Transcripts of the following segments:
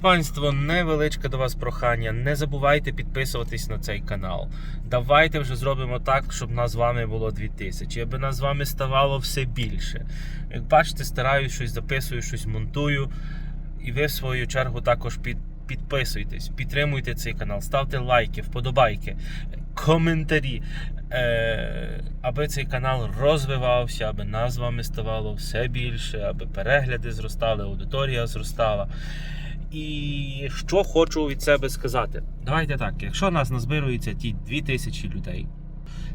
Панство, невеличке до вас прохання. Не забувайте підписуватись на цей канал. Давайте вже зробимо так, щоб нас з вами було 2000, аби нас з вами ставало все більше. Як бачите, стараюсь щось записую, щось монтую. І ви в свою чергу також під, підписуйтесь, підтримуйте цей канал, ставте лайки, вподобайки, коментарі, е, аби цей канал розвивався, аби нас з вами ставало все більше, аби перегляди зростали, аудиторія зростала. І що хочу від себе сказати. Давайте так, якщо нас назбирується ті 2000 людей,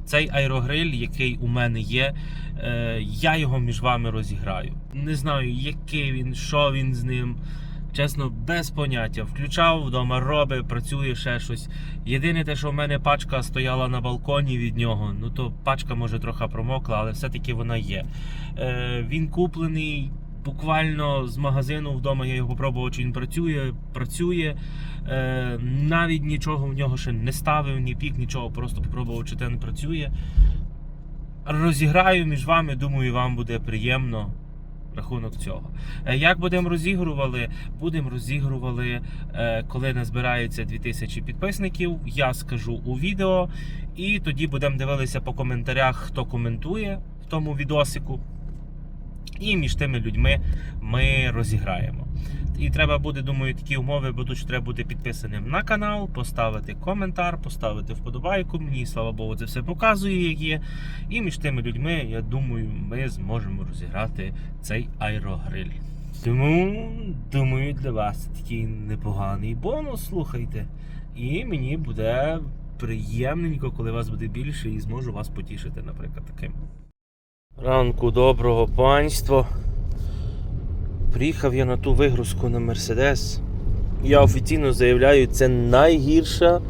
цей аерогриль, який у мене є, е, я його між вами розіграю. Не знаю, який він, що він з ним. Чесно, без поняття. Включав вдома, робить, працює ще щось. Єдине те, що в мене пачка стояла на балконі від нього. Ну то пачка може трохи промокла, але все-таки вона є. Е, він куплений буквально з магазину вдома. Я його попробував, чи він працює. Працює. Е, навіть нічого в нього ще не ставив, ні пік, нічого. Просто попробував, чи ten працює. Розіграю між вами, думаю, вам буде приємно. Рахунок цього. Е, Як будемо розігрували? Будемо розігрували, е, коли назбирається 2000 підписників. Я скажу у відео, і тоді будемо дивитися по коментарях, хто коментує в тому відосику. І між тими людьми ми розіграємо. І треба буде, думаю, такі умови будуть, що треба бути підписаним на канал, поставити коментар, поставити вподобайку. Мені, слава Богу, це все показує, як є. І між тими людьми, я думаю, ми зможемо розіграти цей аерогриль. Тому, думаю, для вас такий непоганий бонус, слухайте. І мені буде приємненько, коли вас буде більше, і зможу вас потішити, наприклад, таким. Ранку доброго панства. Приїхав я на ту вигрузку на Мерседес. Я офіційно заявляю, це найгірша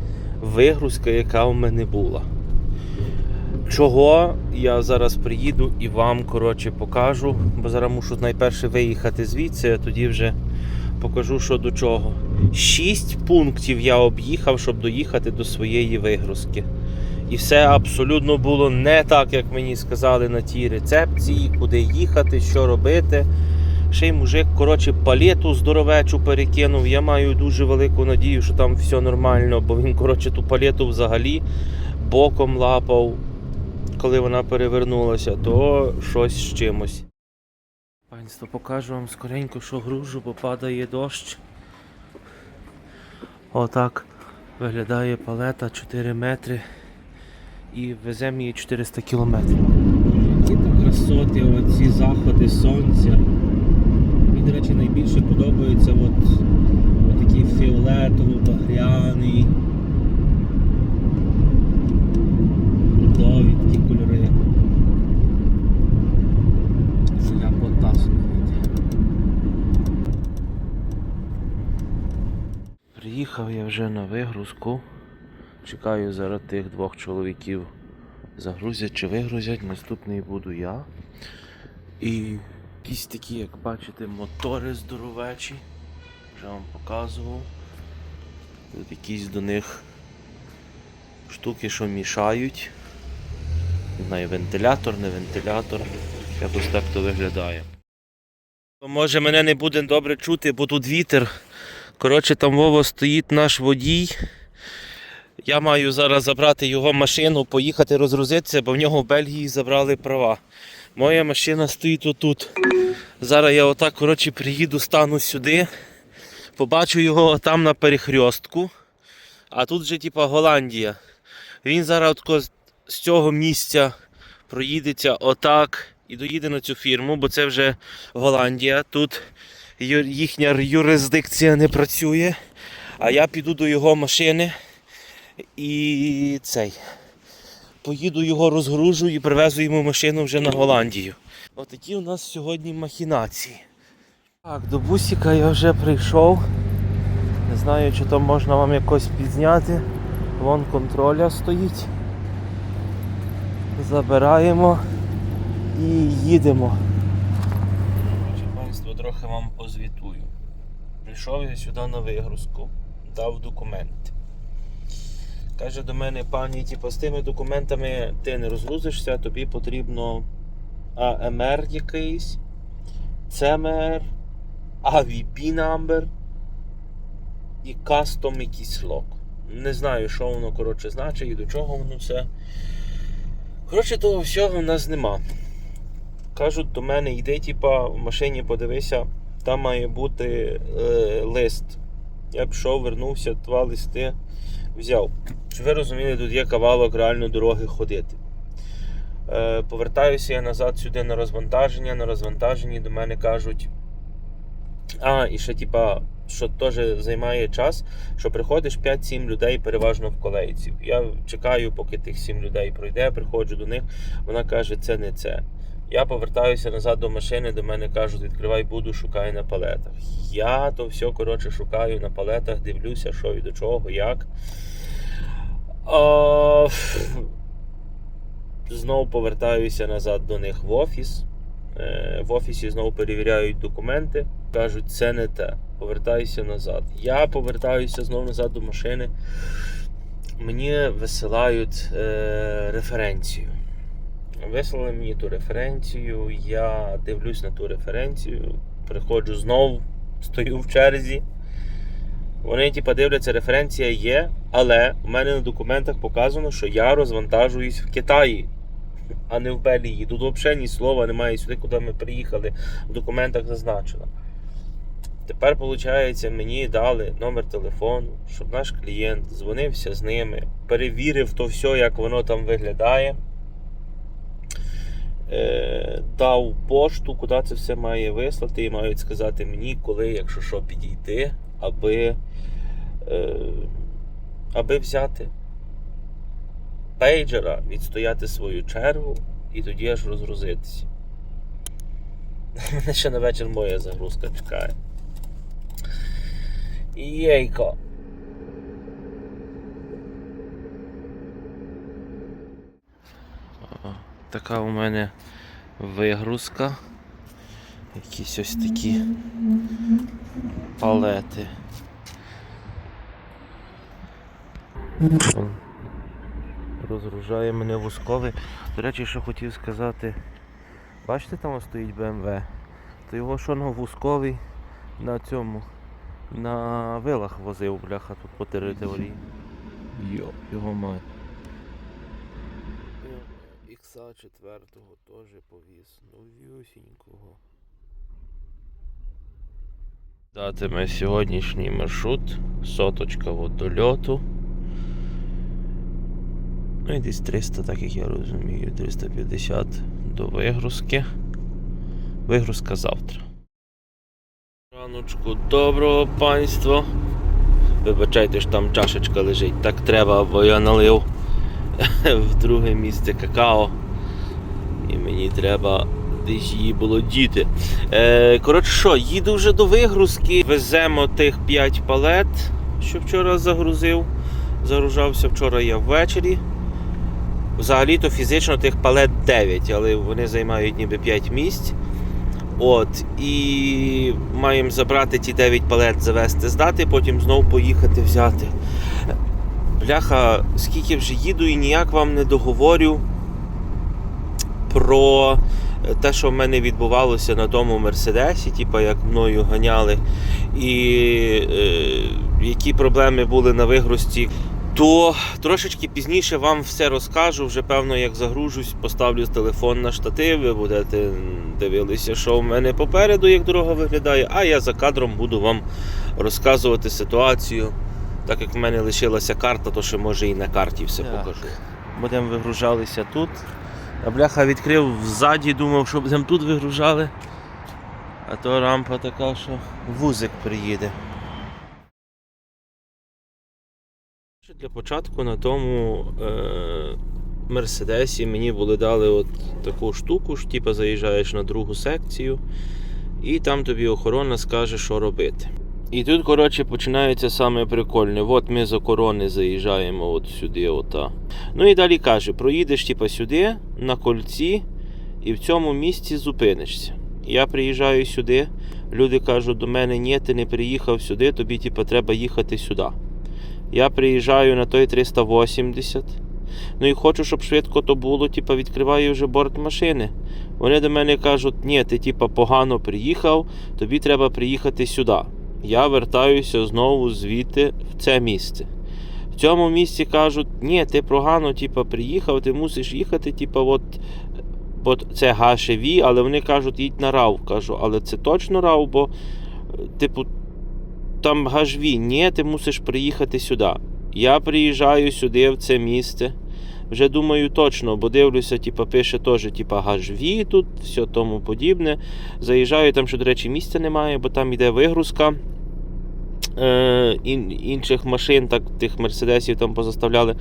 вигрузка, яка у мене була. Чого я зараз приїду і вам коротше покажу, бо зараз мушу найперше виїхати звідси, а тоді вже покажу, що до чого. Шість пунктів я об'їхав, щоб доїхати до своєї вигрузки. І все абсолютно було не так, як мені сказали на тій рецепції, куди їхати, що робити. Ще й мужик, коротше, палету здоровечу перекинув. Я маю дуже велику надію, що там все нормально, бо він, коротше, ту палету взагалі боком лапав, коли вона перевернулася, то щось з чимось. Панство, покажу вам скоренько, що гружу, бо падає дощ. Отак виглядає палета 4 метри і веземо її 400 кілометрів. Які то красоти, оці заходи сонця. Мені, до речі, найбільше подобається от, от такий фіолетово-багряний. Чудові такі кольори. Ляпота, слухайте. Приїхав я вже на вигрузку. Чекаю зараз тих двох чоловіків. Загрузять чи вигрузять, наступний буду я. І якісь такі, як бачите, мотори здоровечі. Вже вам показував. Тут якісь до них штуки, що мішають. Не знаю, вентилятор, не вентилятор. Якось так то виглядає. Може мене не буде добре чути, бо тут вітер. Коротше, там Вова стоїть наш водій. Я маю зараз забрати його машину, поїхати розгрузитися, бо в нього в Бельгії забрали права. Моя машина стоїть отут. Зараз я отак коротше, приїду, стану сюди, побачу його там на перехрестку. А тут вже типа Голландія. Він зараз з з цього місця проїдеться отак і доїде на цю фірму, бо це вже Голландія. Тут їхня юрисдикція не працює. А я піду до його машини і цей. Поїду його розгружу і привезу йому машину вже на Голландію. Отакі у нас сьогодні махінації. Так, до бусика я вже прийшов. Не знаю, чи то можна вам якось підзняти. Вон контроля стоїть. Забираємо і їдемо. Панство, трохи вам позвітую. Прийшов я сюди на вигрузку, дав документи. Каже до мене пані, типу, з тими документами ти не розгрузишся, тобі потрібно АМР якийсь, ЦМР, AVP number і кастом якийсь лок. Не знаю, що воно коротше значить і до чого воно все. Коротше, того всього в нас нема. Кажуть до мене, йди, типа, в машині подивися, там має бути е, лист. Я пішов, вернувся, два листи взяв. Щоб ви розуміли, тут є кавалок реально дороги ходити. Е, повертаюся я назад сюди на розвантаження. На розвантаженні до мене кажуть. А, і ще, типа, що теж займає час, що приходиш 5-7 людей переважно в колейці. Я чекаю, поки тих 7 людей пройде, приходжу до них. Вона каже, це не це. Я повертаюся назад до машини, до мене кажуть, відкривай буду, шукай на палетах. Я то все коротше шукаю на палетах, дивлюся, що і до чого, як. А, Знову повертаюся назад до них в офіс. Е, В офісі знову перевіряють документи. Кажуть, це не те. Повертаюся назад. Я повертаюся знову назад до машини. Мені висилають е, референцію. Вислали мені ту референцію, я дивлюсь на ту референцію, приходжу знову, стою в черзі. Вони типа дивляться, референція є, але у мене на документах показано, що я розвантажуюсь в Китаї, а не в Белії. Тут взагалі ні слова немає сюди, куди ми приїхали. В документах зазначено. Тепер, виходить, мені дали номер телефону, щоб наш клієнт дзвонився з ними, перевірив то все, як воно там виглядає. Е, дав пошту, куди це все має вислати, і мають сказати мені, коли, якщо що, підійти, аби, е, аби взяти пейджера, відстояти свою чергу і тоді аж розгрузитися. Ще на вечір моя загрузка чекає. Єйко. Така у мене вигрузка. Якісь ось такі палети. Розгружає мене вузковий. До речі, що хотів сказати. Бачите, там стоїть BMW? То його що на вузковий на цьому на вилах возив, бляха, тут по території. Йо, його мать. Ікса четвертого теж повіз. Новюсінького. Датиме сьогоднішній маршрут. Соточка от до льоту. Ну і десь 300, так як я розумію, 350 до вигрузки. Вигрузка завтра. Раночку доброго панства. Вибачайте, що там чашечка лежить. Так треба, бо я налив в друге місце какао. І мені треба десь її було діти. Е, коротше, що, їду вже до вигрузки. Веземо тих 5 палет, що вчора загрузив. Загружався вчора я ввечері. Взагалі-то фізично тих палет 9, але вони займають ніби 5 місць. От, і маємо забрати ті 9 палет, завести, здати, потім знову поїхати взяти. Бляха, скільки вже їду і ніяк вам не договорю про те, що в мене відбувалося на тому Мерседесі, типу як мною ганяли, і е, які проблеми були на вигрузці. То трошечки пізніше вам все розкажу. Вже певно, як загружусь, поставлю телефон на штатив, ви будете дивилися, що в мене попереду, як дорога виглядає. А я за кадром буду вам розказувати ситуацію. Так як в мене лишилася карта, то ще може і на карті все Так. покажу. Будемо вигружалися тут. А бляха відкрив ззаді, думав, що будемо тут вигружали. А то рампа така, що вузик приїде. Для початку на тому е, Мерседесі мені були дали от таку штуку, що типу заїжджаєш на другу секцію, і там тобі охорона скаже, що робити. І тут, коротше, починається саме прикольне. От ми з охорони заїжджаємо от сюди, ота. Ну і далі каже: проїдеш типу, сюди, на кольці, і в цьому місці зупинишся. Я приїжджаю сюди, люди кажуть до мене, ні, ти не приїхав сюди, тобі типу, треба їхати сюди. Я приїжджаю на той 380. Ну і хочу, щоб швидко то було, типу, відкриваю вже борт машини. Вони до мене кажуть, ні, ти типу, погано приїхав, тобі треба приїхати сюди. Я вертаюся знову звідти в це місце. В цьому місці кажуть, ні, ти прогано типа, приїхав, ти мусиш їхати, типа, от, от це Гашеві, але вони кажуть, їдь на РАВ. Кажу, але це точно РАВ, бо, типу, там Гашві, ні, ти мусиш приїхати сюди. Я приїжджаю сюди, в це місце. Вже думаю точно, бо дивлюся, типа, пише теж, типа, Гашві тут, все тому подібне. Заїжджаю, там, що, до речі, місця немає, бо там йде вигрузка е, ін, інших машин, так тих мерседесів там позаставляли.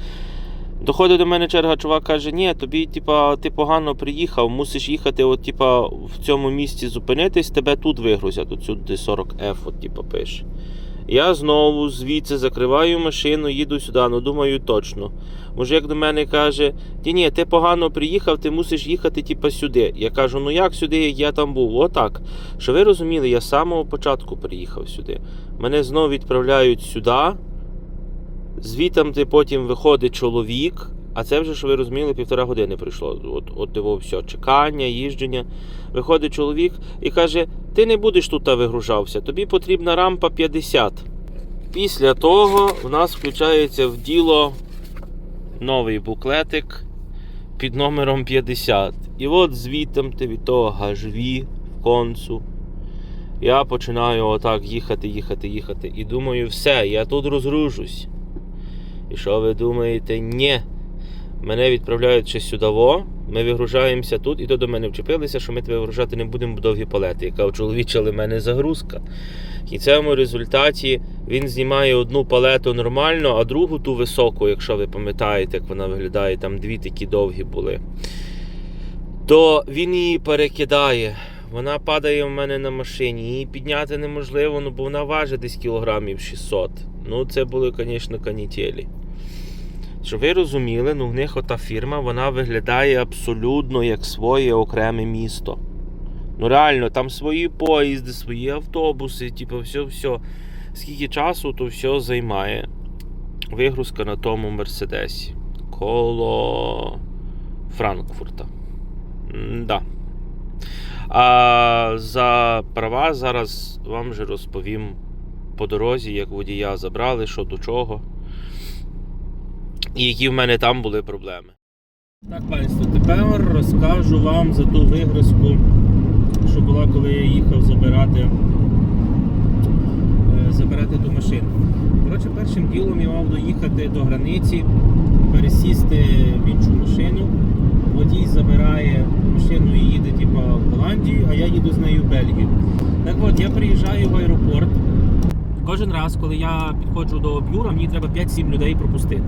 Доходить до мене черга, чувак каже, ні, тобі, типа, ти погано приїхав, мусиш їхати, от, типа, в цьому місці зупинитись, тебе тут вигрузять, оцю сюди 40F, от, типа, пише. Я знову звідси закриваю машину, їду сюди, ну думаю, точно. Мужик до мене каже: Ні, ні, ти погано приїхав, ти мусиш їхати, типа, сюди. Я кажу, ну як сюди, я там був? Отак. Що ви розуміли, я з самого початку приїхав сюди. Мене знову відправляють сюди. Звітам ти потім виходить чоловік, а це вже, що ви розуміли, півтора години прийшло. От, от диво, все, чекання, їждження. Виходить чоловік і каже: ти не будеш тут вигружався, тобі потрібна рампа 50. Після того в нас включається в діло новий буклетик під номером 50. І от звітом ти від того гажві в концу. Я починаю отак їхати, їхати, їхати. І думаю, все, я тут розгружусь. І що ви думаєте? Ні. Мене відправляють ще сюди. Ми вигружаємося тут, і то до мене вчепилися, що ми тебе вигружати не будемо довгі палети. Яка в мене загрузка. В кінцевому результаті він знімає одну палету нормально, а другу ту високу, якщо ви пам'ятаєте, як вона виглядає, там дві такі довгі були. То він її перекидає. Вона падає в мене на машині. Її підняти неможливо, ну, бо вона важить десь кілограмів 600. Ну, це були, звісно, канітелі. Щоб ви розуміли, ну в них ота фірма вона виглядає абсолютно як своє окреме місто. Ну реально, там свої поїзди, свої автобуси, типу, все, все. Скільки часу то все займає вигрузка на тому Мерседесі. Коло Франкфурта. Да. А за права зараз вам вже розповім по дорозі, як водія забрали, що до чого. І які в мене там були проблеми. Так, панство, тепер розкажу вам за ту вигрузку, що була, коли я їхав забирати, е, забирати ту машину. Коротше, першим ділом я мав доїхати до границі, пересісти в іншу машину. Водій забирає машину і їде типу, в Голландію, а я їду з нею в Бельгію. Так от, я приїжджаю в аеропорт. Кожен раз, коли я підходжу до бюра, мені треба 5-7 людей пропустити.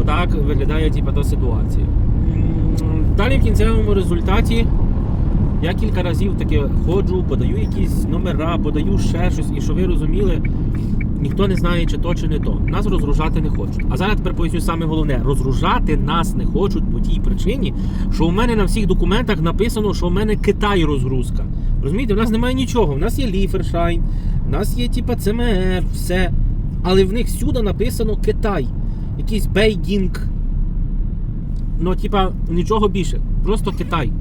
Отак виглядає типу, та ситуація. Далі в кінцевому результаті я кілька разів таки ходжу, подаю якісь номера, подаю ще щось, і що ви розуміли, ніхто не знає, чи то, чи не то. Нас розгружати не хочуть. А зараз тепер поясню саме головне: розгружати нас не хочуть по тій причині, що у мене на всіх документах написано, що у мене Китай розгрузка. Розумієте, у нас немає нічого. У нас є Ліфершайн, у нас є типа ЦМР, все. Але в них всюди написано Китай. Якийсь бейдінг. Ну, типа, нічого більше. Просто Китай.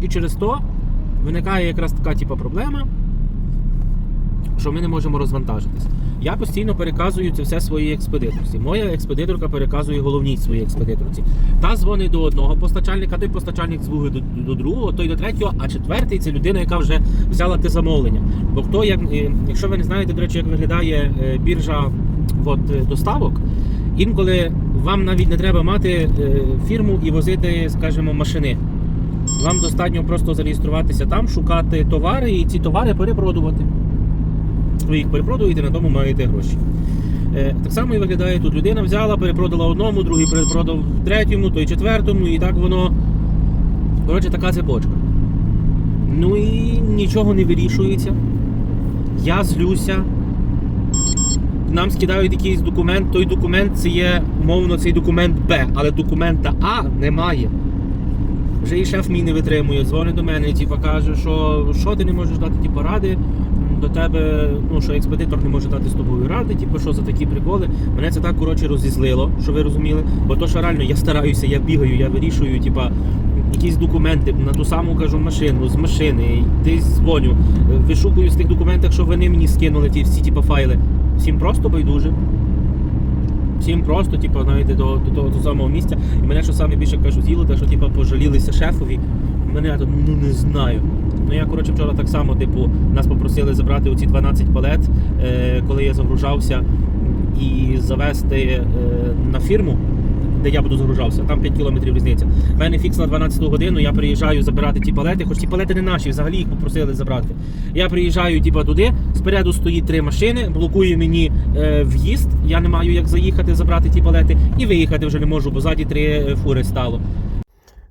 І через то виникає якраз така типа, проблема, що ми не можемо розвантажитись. Я постійно переказую це все своїй експедиторці. Моя експедиторка переказує головній своїй експедиторці. Та дзвонить до одного постачальника, той постачальник дзвонить до, до другого, той до третього, а четвертий це людина, яка вже взяла те замовлення. Бо хто, як, е, якщо ви не знаєте, до речі, як виглядає е, біржа от, е, доставок, інколи вам навіть не треба мати е, фірму і возити, скажімо, машини. Вам достатньо просто зареєструватися там, шукати товари і ці товари перепродувати. Ви їх перепродуєте, на тому маєте гроші. Е, Так само і виглядає тут. Людина взяла, перепродала одному, другий перепродав третьому, той четвертому, і так воно. Коротше, така цепочка. Ну і нічого не вирішується. Я злюся. Нам скидають якийсь документ, той документ це є, умовно, цей документ Б, але документа А немає. Вже і шеф мій не витримує, дзвонить до мене, типу, каже, що що ти не можеш дати ті поради. до тебе, ну що експедитор не може дати з тобою ради, типу, що за такі приколи. Мене це так коротше розізлило, що ви розуміли. Бо то, що реально я стараюся, я бігаю, я вирішую, типа. Якісь документи на ту саму кажу машину з машини, десь дзвоню, вишукую з тих документів, що вони мені скинули ті всі типу, файли. Всім просто байдуже. Всім просто, типу, знаєте, до, до того до самого місця. І мене що саме більше кажуть, з'їло, те, що типу, пожалілися шефові. Мене тут ну не знаю. Ну я коротше вчора так само, типу, нас попросили забрати оці 12 палет, е, коли я загружався, і завести е, на фірму, де я буду загружався. Там 5 кілометрів різниця. У мене фікс на 12 годину, я приїжджаю забирати ті палети, хоч ті палети не наші, взагалі їх попросили забрати. Я приїжджаю типу, туди, спереду стоїть три машини, блокує мені е, в'їзд, я не маю як заїхати, забрати ті палети, і виїхати вже не можу, бо ззаді три е, фури стало.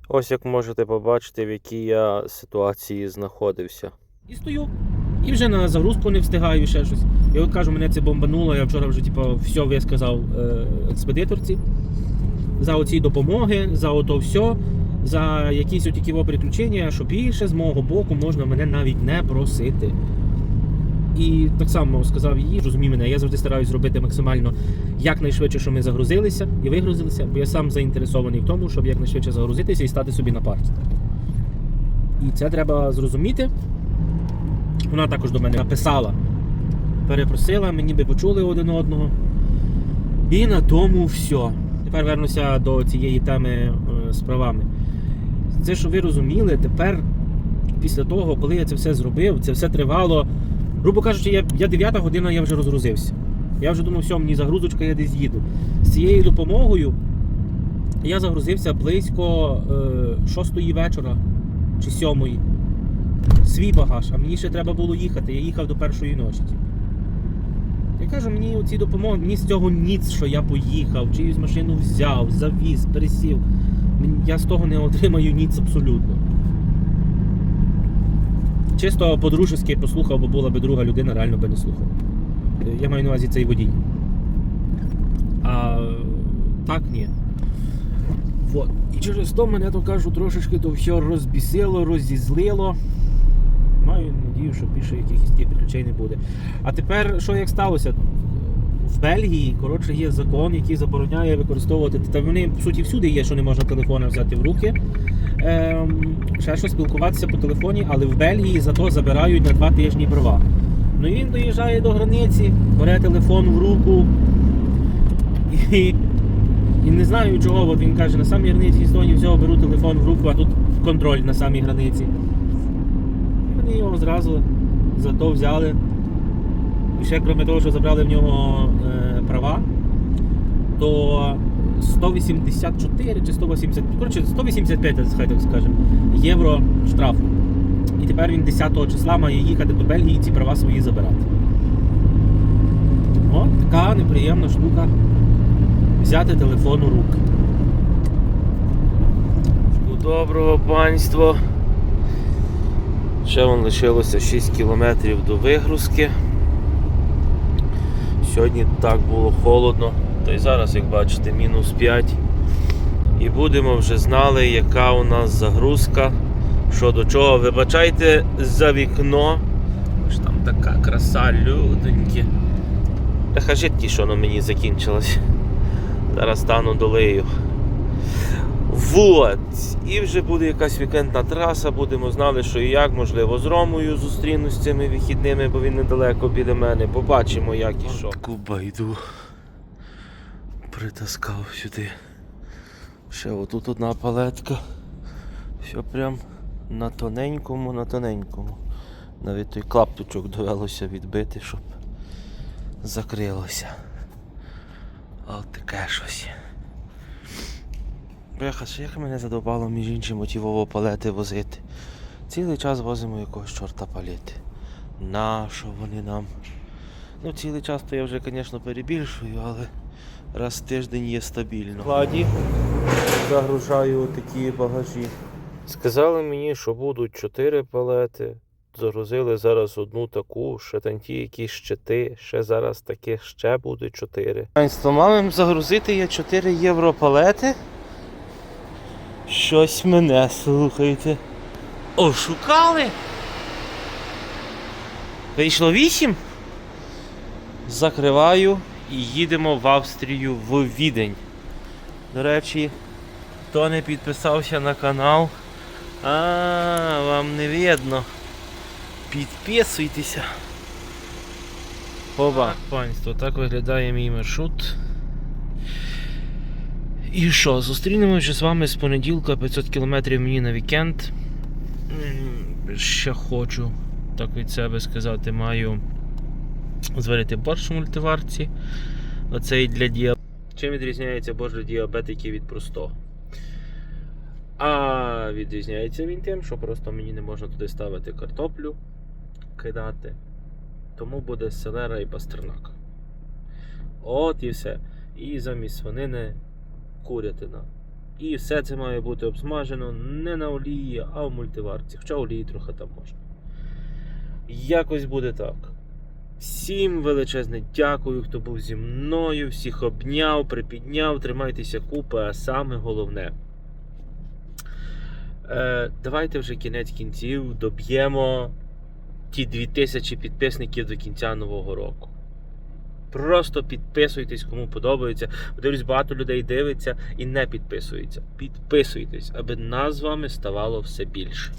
Ось як можете побачити, в якій я ситуації знаходився. І стою. І вже на загрузку не встигаю ще щось. І от кажу, мене це бомбануло. Я вчора вже типу, все висказав е, експедиторці за оці допомоги, за ото все, за якісь отакі во приключення, що більше з мого боку можна мене навіть не просити. І так само сказав їй, розумій мене, я завжди стараюсь зробити максимально якнайшвидше, що ми загрузилися і вигрузилися, бо я сам заінтересований в тому, щоб якнайшвидше загрузитися і стати собі на паркінг. І це треба зрозуміти. Вона також до мене написала, перепросила, ми ніби почули один одного. І на тому все. Тепер вернуся до цієї теми е, з правами. Це, що ви розуміли, тепер, після того, коли я це все зробив, це все тривало. Грубо кажучи, я, я 9 година я вже розгрузився. Я вже думав, все, мені загрузочка, я десь їду. З цією допомогою я загрузився близько е, 6 вечора чи 7 свій багаж, а мені ще треба було їхати. Я їхав до першої ночі. Я кажу, мені оці допомоги, мені з цього ніц, що я поїхав, чиюсь машину взяв, завіз, пересів. Я з того не отримаю ніц абсолютно. Чисто по-дружески послухав, бо була би друга людина, реально би не слухав. Я маю на увазі цей водій. А так ні. Вот. І через то мене то кажу, трошечки то все розбісило, розізлило. Маю що більше якихось таких приключень не буде. А тепер, що як сталося? В Бельгії, коротше, є закон, який забороняє використовувати. Та вони, по суті, всюди є, що не можна телефони взяти в руки. Ем, ще що спілкуватися по телефоні, але в Бельгії зато забирають на два тижні права. Ну і він доїжджає до границі, бере телефон в руку і, і не знаю чого, от він каже, на самій границі Естонії взяв, беру телефон в руку, а тут контроль на самій границі. І його зразу зато взяли. І ще крім того, що забрали в нього е, права, то 184 чи 180, коротше, 185, хай так скажемо, євро штрафу. І тепер він 10 числа має їхати до Бельгії і ці права свої забирати. О, така неприємна штука. Взяти телефон у руки. Доброго панства. Ще вон лишилося 6 кілометрів до вигрузки. Сьогодні так було холодно, та й зараз, як бачите, мінус 5. І будемо вже знали, яка у нас загрузка, що до чого. Вибачайте за вікно. Аж там така краса, людоньки. Еха жидкі, що воно мені закінчилось. Зараз стану долею. Вот. І вже буде якась вікендна траса, будемо знали, що і як, можливо, з Ромою зустрінусь з цими вихідними, бо він недалеко біля мене. Побачимо, як і що. Таку байду притаскав сюди. Ще отут одна палетка. Все прям на тоненькому, на тоненькому. Навіть той клаптучок довелося відбити, щоб закрилося. От таке щось. Бляха, ще як мене задовбало між іншим мотивово палети возити. Цілий час возимо якогось чорта палети. Нащо вони нам? Ну, цілий час то я вже, звісно, перебільшую, але раз в тиждень є стабільно. Кладі загружаю такі багажі. Сказали мені, що будуть 4 палети. Загрузили зараз одну таку, ще там ті якісь щити, ще зараз таких ще буде 4. Маємо загрузити я 4 євро палети. Щось мене слухайте. Ошукали? Вийшло 8. Закриваю і їдемо в Австрію в Відень. До речі, хто не підписався на канал, а вам не видно. Підписуйтеся. Оба, панство, так виглядає мій маршрут. І що, зустрінемося з вами з понеділка 500 км мені на вікенд. Ще хочу, так від себе сказати, маю зварити борщ в мультиварці. Оцей для діабетиків. Чим відрізняється борщ для діабетиків від простого? А відрізняється він тим, що просто мені не можна туди ставити картоплю, кидати. Тому буде селера і пастернак. От і все. І замість свинини курятина. І все це має бути обсмажено не на олії, а в мультиварці. Хоча олії трохи там можна. Якось буде так. Всім величезне дякую, хто був зі мною, всіх обняв, припідняв, тримайтеся купи, а саме головне. Е, давайте вже кінець кінців доб'ємо ті 2000 підписників до кінця нового року. Просто підписуйтесь, кому подобається. Дивлюсь, багато людей дивиться і не підписується. Підписуйтесь, аби нас з вами ставало все більше.